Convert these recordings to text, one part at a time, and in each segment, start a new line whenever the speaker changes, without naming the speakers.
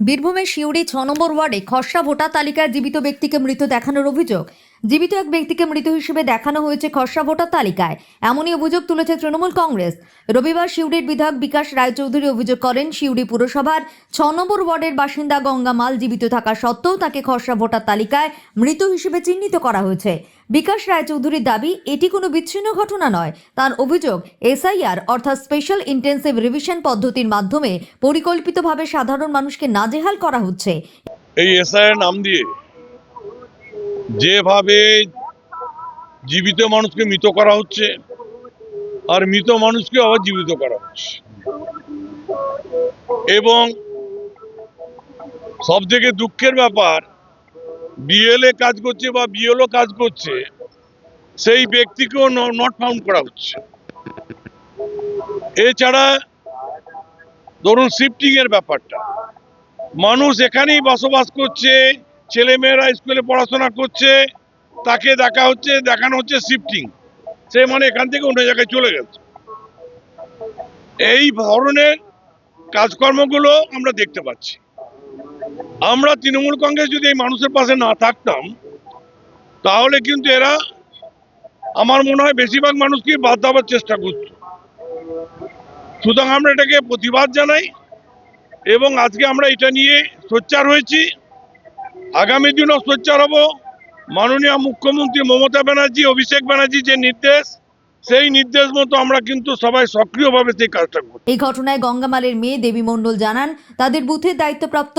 বীরভূমের শিউড়ি ছ নম্বর ওয়ার্ডে খসড়া ভোটার তালিকায় জীবিত ব্যক্তিকে মৃত দেখানোর অভিযোগ। জীবিত এক ব্যক্তিকে মৃত হিসেবে দেখানো হয়েছে খসড়া ভোটার তালিকায়। এমনই অভিযোগ তুলেছে তৃণমূল কংগ্রেস। রবিবার শিউড়ির বিধায়ক বিকাশ রায়চৌধুরী অভিযোগ করেন শিউড়ি পুরসভার ছ নম্বর ওয়ার্ডের বাসিন্দা গঙ্গা মাল জীবিত থাকা সত্ত্বেও তাকে খসড়া ভোটার তালিকায় মৃত হিসেবে চিহ্নিত করা হয়েছে। বিকাশ রায়চৌধুরীর দাবি, এটি কোনো বিচ্ছিন্ন ঘটনা নয়। তার অভিযোগ, এসআইআর অর্থাৎ স্পেশাল ইন্টেন্সিভ রিভিশন পদ্ধতির মাধ্যমে পরিকল্পিতভাবে সাধারণ মানুষকে নাজেহাল করা হচ্ছে।
এই এসআইয়ের নাম দিয়ে যেভাবে জীবিত মানুষকে মৃত করা হচ্ছে, আর মৃত মানুষকে আবার জীবিত করা হচ্ছে। এবং সব থেকে দুঃখের ব্যাপার বিএলএ কাজ করছে বা বিএলও কাজ করছে, সেই ব্যক্তিকেও নট ফাউন্ড করা হচ্ছে। এছাড়া ধরুন শিফটিং এর ব্যাপারটা। মানুষ এখানেই বসবাস করছে ছেলেমেয়েরা স্কুলে পড়াশোনা করছে, তাকে দেখা হচ্ছে, দেখানো হচ্ছে শিফটিং সে মানে এখান থেকে অন্য জায়গায় চলে গেছে। এই ধরনের কাজকর্মগুলো আমরা দেখতে পাচ্ছি। আমরা তৃণমূল কংগ্রেস যদি এই মানুষের পাশে না থাকতাম, তাহলে কিন্তু এরা আমার মনে হয় বেশিরভাগ মানুষকে বাদ দেওয়ার চেষ্টা করত। সুতরাং আমরা এটাকে প্রতিবাদ জানাই এবং আজকে আমরা এটা নিয়ে সোচ্চার হয়েছি। আগামী দিনও সোচ্চার হব। মাননীয় মুখ্যমন্ত্রী মমতা ব্যানার্জি, অভিষেক ব্যানার্জি যে নির্দেশ, সেই নির্দেশ মতো আমরা কিন্তু সবাই সক্রিয়ভাবে সেই কাজটা করি
এই ঘটনায় গঙ্গামালের মেয়ে দেবী মণ্ডল জানান, তাদের বুথের দায়িত্বপ্রাপ্ত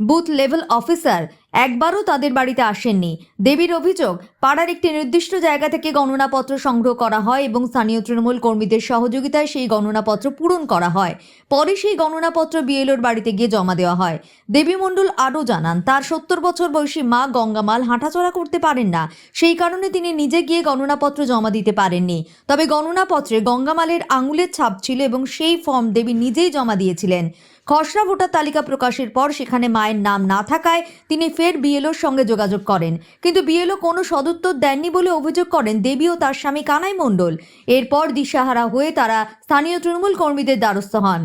বুথ লেভেল অফিসার একবারও তাদের বাড়িতে আসেননি। দেবীর অভিযোগ, পাড়ার একটি নির্দিষ্ট জায়গা থেকে গণনাপত্র সংগ্রহ করা হয় এবং স্থানীয় তৃণমূল কর্মীদের সহযোগিতায় সেই গণনাপত্র পূরণ করা হয়। পরে সেই গণনাপত্র বিএলওর বাড়িতে গিয়ে জমা দেওয়া হয়। দেবী মণ্ডল আরও জানান, তার সত্তর বছর বয়সী মা গঙ্গামাল হাঁটাচলা করতে পারেন না। সেই কারণে তিনি নিজে গিয়ে গণনাপত্র জমা দিতে পারেননি। তবে গণনাপত্রে গঙ্গামালের আঙুলের ছাপ ছিল এবং সেই ফর্ম দেবী নিজেই জমা দিয়েছিলেন। খসড়া ভোটার তালিকা প্রকাশের পর সেখানে মায়ের নাম না থাকায় তিনি ফের বিএলওর সঙ্গে যোগাযোগ করেন। কিন্তু বিএলও কোনো সদুত্তর দেননি বলে অভিযোগ করেন দেবী ও তার স্বামী কানাই মণ্ডল। এরপর দিশাহারা হয়ে তারা স্থানীয় তৃণমূল কর্মীদের দ্বারস্থ হন।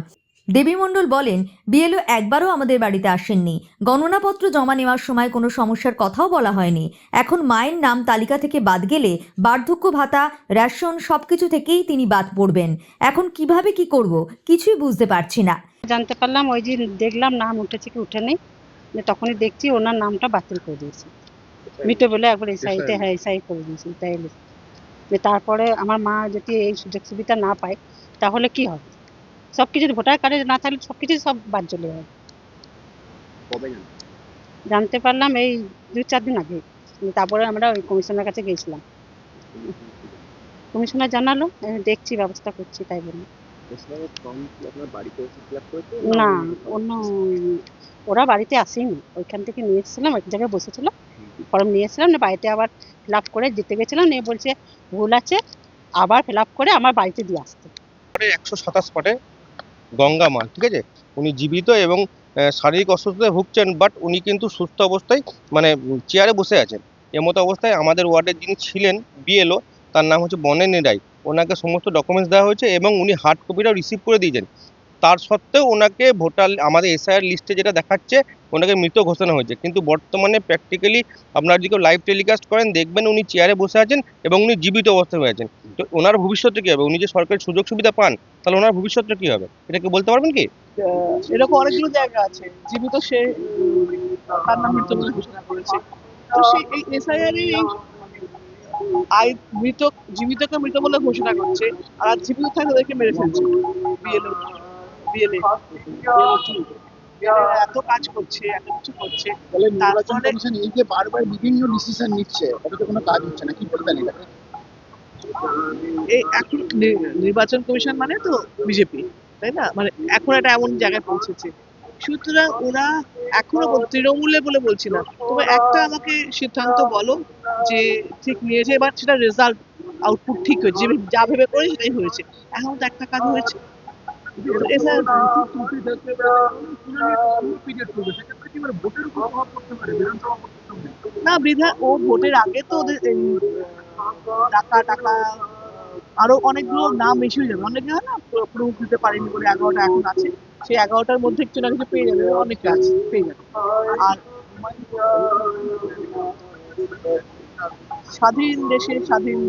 দেবী মণ্ডল বলেন, বিএলও একবারও আমাদের বাড়িতে আসেননি। গণনাপত্র জমা নেওয়ার সময় কোনো সমস্যার কথাও বলা হয়নি। এখন মায়ের নাম তালিকা থেকে বাদ গেলে বার্ধক্য ভাতা, রেশন সব কিছু থেকেই তিনি বাদ পড়বেন। এখন কীভাবে কি করব কিছুই বুঝতে পারছি না।
জানতে পারলাম ওই যে দেখলাম নাম উঠেছে কি উঠে নেই তখনই দেখছি ওনার নামটা বাতিল করে দিয়েছে। মিটে বলে একবার এসআইতে হ্যাঁ এসআই করে দিয়েছে তাই যে তারপরে আমার মা যদি এই সুযোগ সুবিধা না পায় তাহলে কি হবে? সব কিছু ভোটার কার্ডে না থাকলে সব কিছু সব বাদ চলে যাবে। জানতে পারলাম এই দু চার দিন আগে তারপরে আমরা ওই কমিশনের কাছে গিয়েছিলাম। কমিশনার জানালো দেখছি ব্যবস্থা করছি তাই বলে না অন্য ওরা বাড়িতে আসেনি। ওইখান থেকে নিয়ে এসেছিলাম এক জায়গায় বসেছিল। ফর্ম নিয়ে এসেছিলাম নিয়ে বাড়িতে আবার ফিল আপ করে দিতে গেছিলাম নিয়ে বলছে ভুল আছে আবার ফিল আপ করে আমার বাড়িতে দিয়ে আসতে।
একশো সাতাশ পাটে গঙ্গা মা ঠিক আছে? উনি জীবিত এবং শারীরিক অসুস্থতায় ভুগছেন বাট উনি কিন্তু সুস্থ অবস্থায় মানে চেয়ারে বসে আছেন। এমতো অবস্থায় আমাদের ওয়ার্ডের যিনি ছিলেন বিএলও তার নাম হচ্ছে বনেনী রায়। ওনাকে সমস্ত ডকুমেন্টস দেওয়া হয়েছে এবং উনি হার্ড কপিটাও রিসিভ করে দিয়েছেন। তার সত্ত্বেও ওনাকে ভোটার আমাদের এসআইআর লিস্টে যেটা দেখাচ্ছে, ওনাকে মৃত ঘোষণা হয়েছে। কিন্তু বর্তমানে প্র্যাকটিক্যালি আপনারা যদি কেউ লাইভ টেলিকাস্ট করেন, দেখবেন উনি চেয়ারে বসে আছেন এবং উনি জীবিত অবস্থায় হয়ে আছেন। তো ওনার ভবিষ্যৎটা কী হবে? উনি যে সরকারি সুযোগ সুবিধা পান, তাহলে ওনার ভবিষ্যৎটা কী হবে? এটা কি বলতে পারবেন কি?
এরকম অনেকগুলো জায়গা আছে। জীবিত সে তার নাম মৃত বলে ঘোষণা করেছে। তো সেই এসআইআর এই আই মৃত জীবিতকে মৃত বলে ঘোষণা করছে আর জীবিত থাকে তাদেরকে মেরে ফেলছে। বিএলও বিএলএ এত কাজ করছে এত কিছু করছে।
তাহলে নির্বাচন কমিশন এই যে বারবার বিভিন্ন ডিসিশন নিচ্ছে অথচ কোনো কাজ হচ্ছে না কি বলবেন এটাকে
এই এখন নির্বাচন কমিশন মানে তো বিজেপি তাই না? মানে এখন একটা এমন জায়গায় পৌঁছেছে। সুতরাং ওরা এখনও তৃণমূলে বলে বলছি না। তবে একটা আমাকে সিদ্ধান্ত বলো যে ঠিক নিয়েছে, এবার সেটা রেজাল্ট আউটপুট ঠিক হয়েছে। যে যা ভেবে করে সেটাই হয়েছে। এখন তো একটা কাজ হয়েছে। না বিধা ও ভোটের আগে তো ওদের টাকা টাকা, আরও অনেকগুলো নাম হয়ে যাবে। অনেকে হয় না প্রুফ দিতে পারেনি বলে এগারোটা এখন আছে। সেই এগারোটার মধ্যে কিছু না কিছু পেয়ে যাবে, অনেক কাজ পেয়ে যাবে। আর স্বাধীন দেশে স্বাধীন